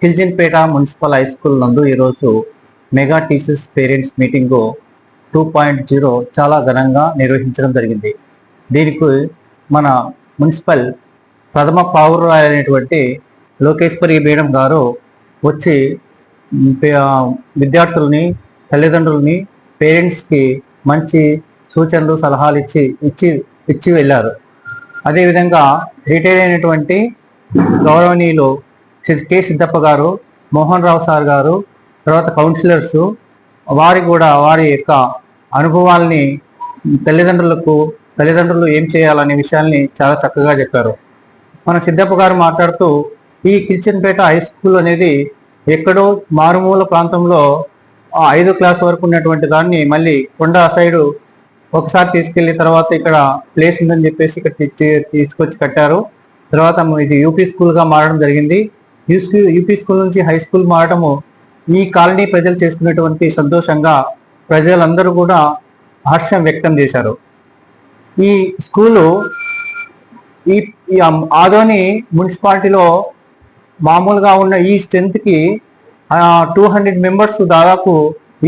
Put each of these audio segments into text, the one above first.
కిల్జిన్పేట municipal high school నందు ఈరోజు mega teachers parents meeting two point zero చాలా ఘనంగా నిర్వహించడం జరిగింది. దీనికి మన మున్సిపల్ ప్రథమ పౌరులైనటువంటి లోకేశ్వరి మేడం గారు వచ్చి విద్యార్థుల్ని తల్లిదండ్రుల్ని పేరెంట్స్కి మంచి సూచనలు సలహాలు ఇచ్చి ఇచ్చి ఇచ్చి వెళ్ళారు. అదేవిధంగా రిటైర్ అయినటువంటి గౌరవనీయులు కె. సిద్ధప్ప గారు మోహన్ రావు సార్ గారు తర్వాత కౌన్సిలర్స్ వారి కూడా వారి యొక్క అనుభవాల్ని తల్లిదండ్రులకు తల్లిదండ్రులు ఏం చేయాలనే విషయాల్ని చాలా చక్కగా చెప్పారు. మన సిద్ధప్ప గారు మాట్లాడుతూ ఈ కిచెన్పేట హై స్కూల్ అనేది ఎక్కడో మారుమూల ప్రాంతంలో ఐదో క్లాస్ వరకు ఉన్నటువంటి దాన్ని మళ్ళీ కొండ సైడు ఒకసారి తీసుకెళ్ళి తర్వాత ఇక్కడ ప్లేస్ ఉందని చెప్పేసి ఇక్కడ తీసుకొచ్చి కట్టారు. తర్వాత ఇది యూపీ స్కూల్గా మారడం జరిగింది. యూపీ స్కూల్ నుంచి హై స్కూల్ మారడము ఈ కాలనీ ప్రజలు చేసుకున్నటువంటి సంతోషంగా ప్రజలందరూ కూడా హర్షం వ్యక్తం చేశారు. ఈ స్కూలు ఈ ఆదోని మున్సిపాలిటీలో మామూలుగా ఉన్న ఈ స్ట్రెంత్కి టూ హండ్రెడ్ మెంబర్స్ దాదాపు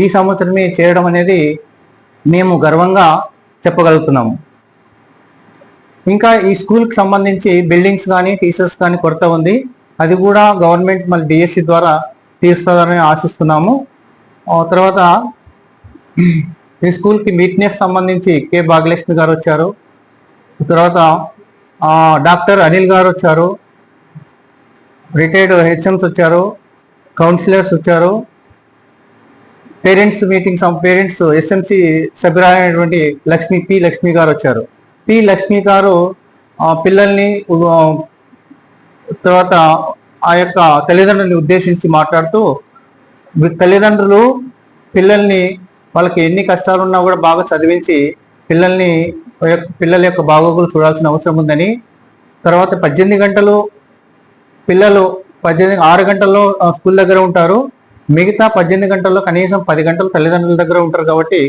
ఈ సంవత్సరమే చేయడం అనేది మేము గర్వంగా చెప్పగలుగుతున్నాము. ఇంకా ఈ స్కూల్కి సంబంధించి బిల్డింగ్స్ కానీ టీచర్స్ కానీ కొరత ఉంది. అది కూడా గవర్నమెంట్ మళ్ళీ డిఎస్సి ద్వారా తీరుస్తుందని ఆశిస్తున్నాము. తర్వాత ఈ స్కూల్కి నీట్నెస్ సంబంధించి కె భాగ్యలక్ష్మి గారు వచ్చారు. తర్వాత డాక్టర్ అనిల్ గారు వచ్చారు. రిటైర్డ్ హెచ్ఎంస్ వచ్చారు. కౌన్సిలర్స్ వచ్చారు. పేరెంట్స్ మీటింగ్ పేరెంట్స్ ఎస్ఎంసి సభ్యురాలైనటువంటి లక్ష్మి పి లక్ష్మి గారు వచ్చారు. పి లక్ష్మి గారు పిల్లల్ని తర్వాత ఆ యొక్క తల్లిదండ్రులని ఉద్దేశించి మాట్లాడుతూ తల్లిదండ్రులు పిల్లల్ని వాళ్ళకి ఎన్ని కష్టాలు ఉన్నా కూడా బాగా చదివించి పిల్లల్ని యొక్క- పిల్లల యొక్క బాగోగులు చూడాల్సిన అవసరం ఉందని తర్వాత పద్దెనిమిది గంటలు పిల్లలు పద్దెనిమిది ఆరు గంటల్లో స్కూల్ దగ్గర ఉంటారు. మిగతా పద్దెనిమిది గంటల్లో కనీసం పది గంటలు తల్లిదండ్రుల దగ్గర ఉంటారు కాబట్టి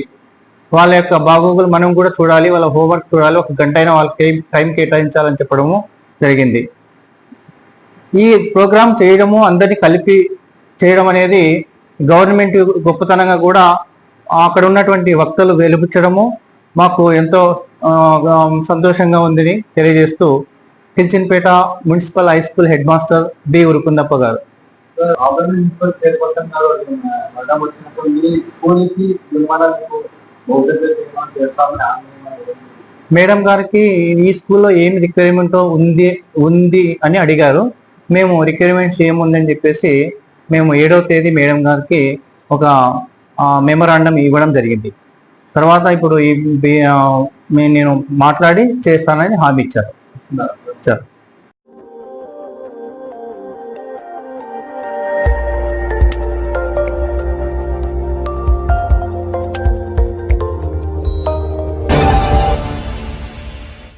వాళ్ళ యొక్క బాగోగులు మనం కూడా చూడాలి వాళ్ళ హోంవర్క్ చూడాలి ఒక గంట అయినా వాళ్ళకి టైం కేటాయించాలని చెప్పడము జరిగింది. ఈ ప్రోగ్రామ్ చేయడము అందరినీ కలిపి చేయడం అనేది గవర్నమెంట్ గొప్పతనంగా కూడా అక్కడ ఉన్నటువంటి వక్తలు వెలుపుచ్చడము మాకు ఎంతో సంతోషంగా ఉందని తెలియజేస్తూ Kilchinpet municipal high school headmaster B. Urukundappa గారు. ఆల్రెడీ మున్సిపల్ మేడం గారికి ఈ స్కూల్లో ఏం రిక్వైర్మెంట్ ఉంది ఉంది అని అడిగారు. మేము రిక్వైర్మెంట్స్ ఏముందని చెప్పేసి మేము ఏడవ తేదీ మేడం గారికి ఒక మెమరాండం ఇవ్వడం జరిగింది. తర్వాత ఇప్పుడు ఈ నేను మాట్లాడి చేస్తానని హామీ ఇచ్చారు. సార్ ఇచ్చారు.